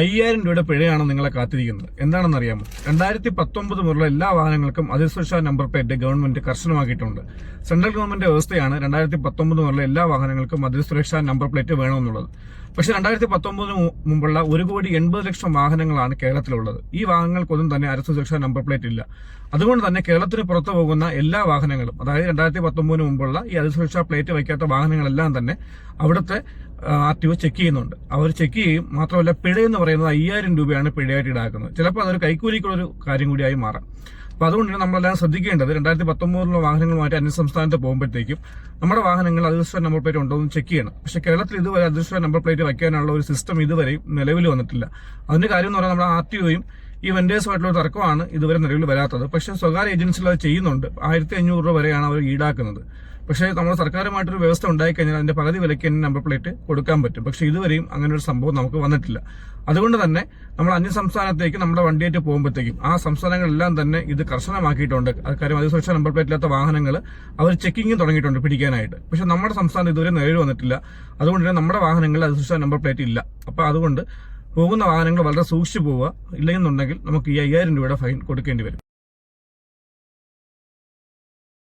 അയ്യായിരം രൂപയുടെ പിഴയാണ് നിങ്ങളെ കാത്തിരിക്കുന്നത്. എന്താണെന്ന് അറിയാമോ രണ്ടായിരത്തി പത്തൊമ്പത് മുതലുള്ള എല്ലാ വാഹനങ്ങൾക്കും അതിസുരക്ഷാ നമ്പർ പ്ലേറ്റ് ഗവൺമെന്റ് കർശനമാക്കിയിട്ടുണ്ട്. സെൻട്രൽ ഗവൺമെന്റ് വ്യവസ്ഥയാണ് രണ്ടായിരത്തി പത്തൊമ്പത് മുതലുള്ള എല്ലാ വാഹനങ്ങൾക്കും അതിസുരക്ഷാ നമ്പർ പ്ലേറ്റ് വേണമെന്നുള്ളത്. പക്ഷെ രണ്ടായിരത്തി പത്തൊമ്പതിന് മുമ്പുള്ള ഒരു കോടി എൺപത് ലക്ഷം വാഹനങ്ങളാണ് കേരളത്തിലുള്ളത്. ഈ വാഹനങ്ങൾക്കൊന്നും തന്നെ അതിസുരക്ഷാ നമ്പർ പ്ലേറ്റ് ഇല്ല. അതുകൊണ്ട് തന്നെ കേരളത്തിന് പുറത്തു പോകുന്ന എല്ലാ വാഹനങ്ങളും അതായത് രണ്ടായിരത്തി പത്തൊമ്പതിന് മുമ്പുള്ള ഈ അതിസുരക്ഷാ പ്ലേറ്റ് വയ്ക്കാത്ത വാഹനങ്ങളെല്ലാം തന്നെ അവിടുത്തെ ആർ ടി ഒ ചെക്ക് ചെയ്യുന്നുണ്ട്. അവർ ചെക്ക് ചെയ്യും. മാത്രമല്ല പിഴ എന്ന് പറയുന്നത് അയ്യായിരം രൂപയാണ് പിഴയായിട്ട് ഈടാക്കുന്നത്. ചിലപ്പോൾ അതൊരു കൈക്കൂലിക്കുള്ളൊരു കാര്യം കൂടിയായി മാറാം. അപ്പോൾ അതുകൊണ്ടാണ് നമ്മളെല്ലാം ശ്രദ്ധിക്കേണ്ടത് രണ്ടായിരത്തി പത്തൊമ്പതിലുള്ള വാഹനങ്ങളുമായിട്ട് അന്യ സംസ്ഥാനത്ത് പോകുമ്പോഴത്തേക്കും നമ്മുടെ വാഹനങ്ങൾ അദൃശ്യ നമ്പർ പ്ലേറ്റ് ഉണ്ടോ എന്ന് ചെക്ക് ചെയ്യണം. പക്ഷെ കേരളത്തിൽ ഇതുവരെ അദൃശ്യ നമ്പർ പ്ലേറ്റ് വയ്ക്കാനുള്ള ഒരു സിസ്റ്റം ഇതുവരെയും നിലവിൽ വന്നിട്ടില്ല. അതിന്റെ കാര്യം എന്ന് പറഞ്ഞാൽ നമ്മുടെ ആർ ടി ഒയും ഈ വെൻഡേഴ്സുമായിട്ടുള്ള തർക്കമാണ് ഇതുവരെ നിലവിൽ വരാത്തത്. പക്ഷെ സ്വകാര്യ ഏജൻസികൾ അത് ചെയ്യുന്നുണ്ട്. ആയിരത്തി അഞ്ഞൂറ് രൂപ വരെയാണ് അവർ ഈടാക്കുന്നത്. പക്ഷേ നമ്മുടെ സർക്കാരുമായിട്ടൊരു വ്യവസ്ഥ ഉണ്ടായിക്കഴിഞ്ഞാൽ അതിന്റെ പകുതി വിലയ്ക്ക് തന്നെ നമ്പർ പ്ലേറ്റ് കൊടുക്കാൻ പറ്റും. പക്ഷേ ഇതുവരെയും അങ്ങനെ ഒരു സംഭവം നമുക്ക് വന്നിട്ടില്ല. അതുകൊണ്ട് തന്നെ നമ്മൾ അന്യ സംസ്ഥാനത്തേക്ക് നമ്മുടെ വണ്ടിയായിട്ട് പോകുമ്പോഴത്തേക്കും ആ സംസ്ഥാനങ്ങളെല്ലാം തന്നെ ഇത് കർശനമാക്കിയിട്ടുണ്ട്. അത് കാര്യം അതിസുരക്ഷ നമ്പർ പ്ലേറ്റ് ഇല്ലാത്ത വാഹനങ്ങൾ അവർ ചെക്കിങ് തുടങ്ങിയിട്ടുണ്ട് പിടിക്കാനായിട്ട്. പക്ഷെ നമ്മുടെ സംസ്ഥാനം ഇതുവരെ നിലവിൽ വന്നിട്ടില്ല. അതുകൊണ്ട് തന്നെ നമ്മുടെ വാഹനങ്ങളിൽ അതിസുരക്ഷ നമ്പർ പ്ലേറ്റ് ഇല്ല. അപ്പൊ അതുകൊണ്ട് പോകുന്ന വാഹനങ്ങൾ വളരെ സൂക്ഷിച്ചു പോവുക. ഇല്ലെന്നുണ്ടെങ്കിൽ നമുക്ക് ഈ അയ്യായിരം രൂപയുടെ ഫൈൻ കൊടുക്കേണ്ടി വരും.